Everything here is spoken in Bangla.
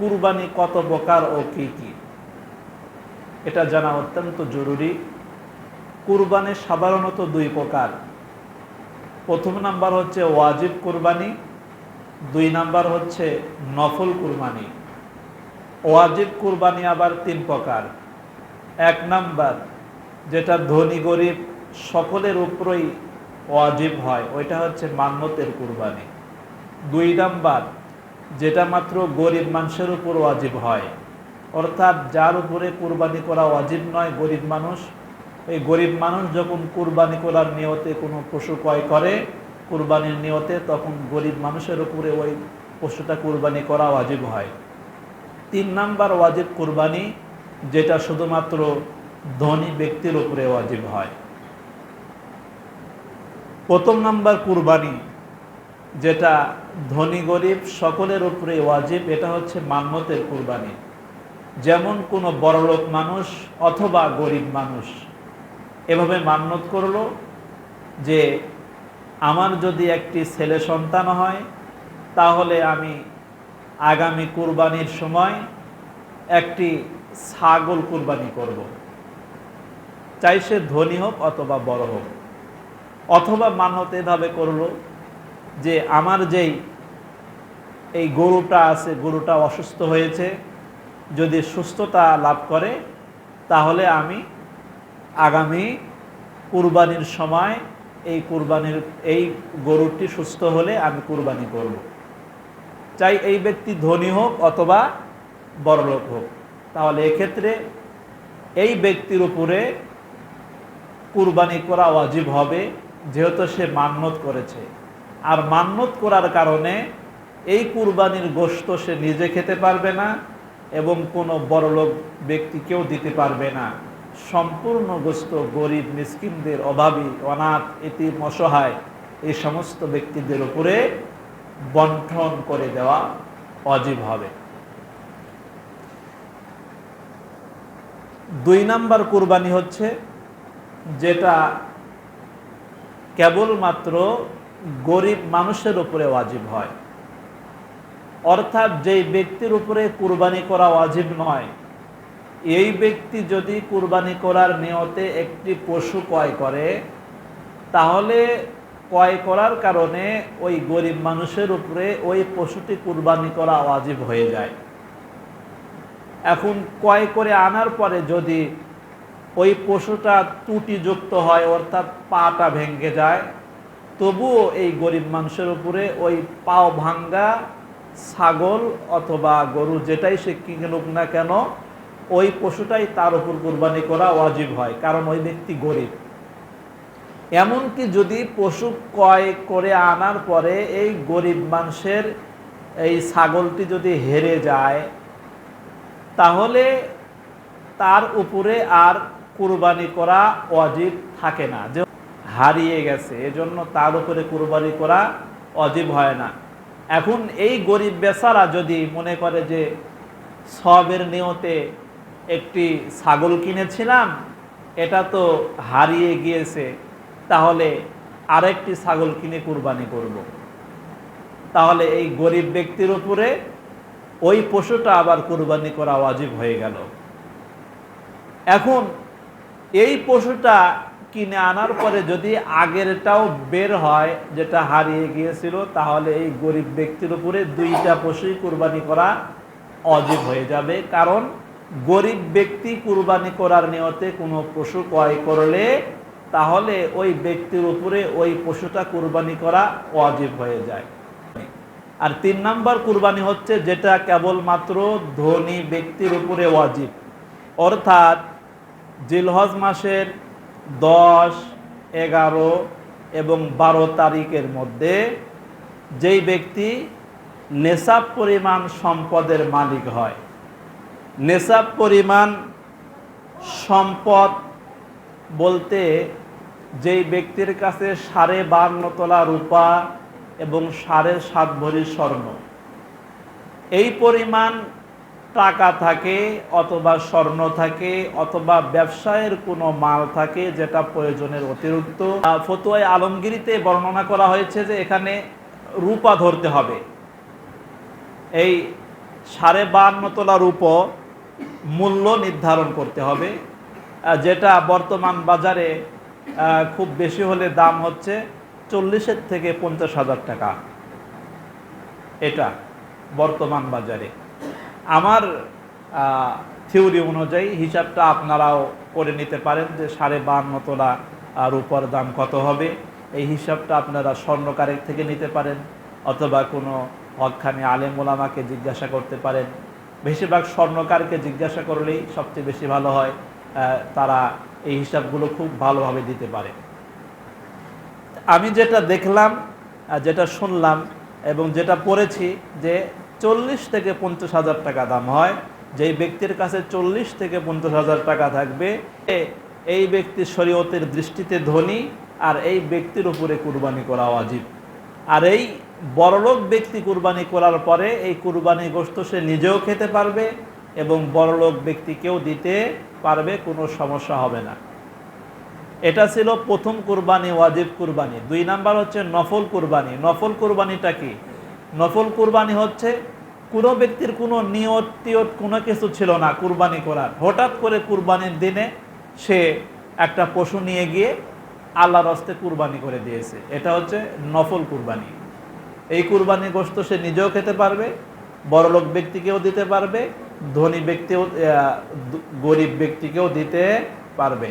কুরবানি কত প্রকার ও কি কি? এটা জানা অত্যন্ত জরুরি। কুরবানি সাধারণত দুই প্রকার। প্রথম নাম্বার হচ্ছে ওয়াজিব কুরবানি, দুই নাম্বার হচ্ছে নফল কুরবানি। ওয়াজিব কুরবানি আবার তিন প্রকার। এক নাম্বার, যেটা ধনী গরিব সকলের উপরই ওয়াজিব হয়, ওইটা হচ্ছে মান্যতের কুরবানি। দুই নাম্বার যেটা মাত্র গরিব মানুষের উপর ওয়াজিব হয়। অর্থাৎ যার উপরে কুরবানি করা ওয়াজিব নয়, গরিব মানুষ। এই গরিব মানুষ যখন কুরবানি করার নিয়তে কোনো পশু ক্রয় করে, কুরবানির নিয়তে তখন গরিব মানুষের উপরে ওই পশুটা কুরবানি করা ওয়াজিব হয়। তিন নাম্বার ওয়াজিব কুরবানি, যেটা শুধুমাত্র ধনী ব্যক্তির উপরে ওয়াজিব হয়। প্রথম নাম্বার কুরবানি যেটা ধনী গরিব সকলের উপরে ওয়াজিব, এটা হচ্ছে মান্যতের কুরবানি যেমন কোনো বড়লোক মানুষ অথবা গরিব মানুষ এভাবে মান্যত করল যে, আমার যদি একটি ছেলে সন্তান হয়, তাহলে আমি আগামী কুরবানির সময় একটি ছাগল কুরবানি করব। চাই সে ধনী হোক অথবা বড় হোক অথবা মানত এভাবে করল যে আমার যেই, এই গরুটা আছে, গরুটা অসুস্থ হয়েছে, যদি সুস্থতা লাভ করে, তাহলে আমি আগামী কুরবানির সময় এই কুরবানির, এই গরুটি সুস্থ হলে আমি কুরবানি করব। চাই এই ব্যক্তি ধনী হোক অথবা বড়লোক হোক তাহলে এক্ষেত্রে এই ব্যক্তির উপরে কুরবানি করা অজীব হবে, যেহেতু সে মান্যত করেছে আর মান্যত করার কারণে এই কুরবানির গোশত সে নিজে খেতে পারবে না এবং কোনো বড়লোক ব্যক্তিকেও দিতে পারবে না। সম্পূর্ণ গোস্ত গরিব মিসকিনদের অভাবী, অনাথ এটি অসহায় এই সমস্ত ব্যক্তিদের উপরে বন্টন করে দেওয়া অজীব হবে। দুই নাম্বার কুরবানি হচ্ছে যেটা কেবলমাত্র গরিব মানুষের উপরে ওয়াজিব হয়। অর্থাৎ যেই ব্যক্তির উপরে কুরবানি করা ওয়াজিব নয়, এই ব্যক্তি যদি কুরবানি করার নিয়তে একটি পশু ক্রয় করে, তাহলে ক্রয় করার কারণে ওই গরিব মানুষের উপরে ওই পশুটি কুরবানি করা ওয়াজিব হয়ে যায়। এখন ক্রয় করে আনার পরে যদি ওই পশুটা ত্রুটিযুক্ত হয়, অর্থাৎ পাটা ভেঙে যায় তবুও এই গরিব মানুষের উপরে ওই পাও ভাঙ্গা ছাগল অথবা গরু যেটাই সে কিনুক না কেন, ওই পশুটাই তার উপর কোরবানি করা ওয়াজিব হয়, কারণ ওই ব্যক্তি গরিব। এমনকি যদি পশু ক্রয় করে আনার পরে এই গরিব মানুষের এই ছাগলটি যদি হেরে যায়, তাহলে তার উপরে আর কুরবানি করা অজীব থাকে না। যে হারিয়ে গেছে। এজন্য তার উপরে কুরবানি করা অজীব হয় না। এখন এই গরিব বেচারা যদি মনে করে যে সবের নিয়তে একটি ছাগল কিনেছিলাম, এটা তো হারিয়ে গিয়েছে, তাহলে আরেকটি ছাগল কিনে কুরবানি করব। তাহলে এই গরিব ব্যক্তির উপরে ওই পশুটা আবার কুরবানি করা ওয়াজিব হয়ে গেল। এখন এই পশুটা কিনে আনার পরে যদি আগেরটাও বের হয়, যেটা হারিয়ে গিয়েছিল, তাহলে এই গরিব ব্যক্তির উপরে দুইটা পশুই কুরবানি করা অজীব হয়ে যাবে। কারণ গরিব ব্যক্তি কুরবানি করার নিয়তে কোনো পশু ক্রয় করলে, তাহলে ওই ব্যক্তির উপরে ওই পশুটা কুরবানি করা অজীব হয়ে যায়। আর তিন নম্বর কুরবানি হচ্ছে যেটা কেবলমাত্র ধনী ব্যক্তির উপরে অজীব। অর্থাৎ জিলহজ মাসের দশ, এগারো এবং বারো তারিখের মধ্যে যেই ব্যক্তি নেশাব পরিমাণ সম্পদের মালিক হয়, নেশাব পরিমাণ সম্পদ বলতে যেই ব্যক্তির কাছে সাড়ে বান্ন তোলা রূপা এবং সাড়ে সাত ভরি স্বর্ণ, এই পরিমাণ টাকা থাকে অথবা স্বর্ণ থাকে অথবা ব্যবসায়ের কোনো মাল থাকে যেটা প্রয়োজনের অতিরিক্ত। ফতুয়ায় আলমগিরিতে বর্ণনা করা হয়েছে যে এখানে রূপা ধরতে হবে। এই সাড়ে বান্ন তোলার উপর মূল্য নির্ধারণ করতে হবে যেটা বর্তমান বাজারে খুব বেশি হলে দাম হচ্ছে চল্লিশের থেকে পঞ্চাশ হাজার টাকা। এটা বর্তমান বাজারে। আমার থিওরি অনুযায়ী হিসাবটা আপনারাও করে নিতে পারেন যে সাড়ে বান্ন তোলা আর উপর দাম কত হবে। এই হিসাবটা আপনারা স্বর্ণকারের থেকে নিতে পারেন অথবা কোনো হকখানি আলেম ওলামাকে জিজ্ঞাসা করতে পারেন। বেশিরভাগ স্বর্ণকারকে জিজ্ঞাসা করলেই সবচেয়ে বেশি ভালো হয় তারা এই হিসাবগুলো খুব ভালোভাবে দিতে পারে। আমি যেটা দেখলাম যেটা শুনলাম এবং যেটা পড়েছি যে চল্লিশ থেকে পঞ্চাশ হাজার টাকা দাম হয়। যেই ব্যক্তির কাছে চল্লিশ থেকে পঞ্চাশ হাজার টাকা থাকবে এই ব্যক্তি শরীয়তের দৃষ্টিতে ধনী আর এই ব্যক্তির উপরে কুরবানি করা অজীব আর এই বড়লোক ব্যক্তি কুরবানি করার পরে এই কুরবানি গোস্ত সে নিজেও খেতে পারবে এবং বড়লোক ব্যক্তিকেও দিতে পারবে, কোনো সমস্যা হবে না। এটা ছিল প্রথম কুরবানি, ওয়াজিব কুরবানি। দুই নাম্বার হচ্ছে নফল কুরবানি। নফল কুরবানিটা কি? নফল কুরবানি হচ্ছে, কোনো ব্যক্তির কোনো নিয়ত টিয়ত কোনো কিছু ছিল না কুরবানি করার। হঠাৎ করে কুরবানির দিনে সে একটা পশু নিয়ে গিয়ে আল্লাহর হস্তে কুরবানি করে দিয়েছে। এটা হচ্ছে নফল কুরবানি। এই কুরবানি গোস্ত সে নিজেও খেতে পারবে, বড়লোক ব্যক্তিকেও দিতে পারবে, ধনী ব্যক্তিও গরিব ব্যক্তিকেও দিতে পারবে।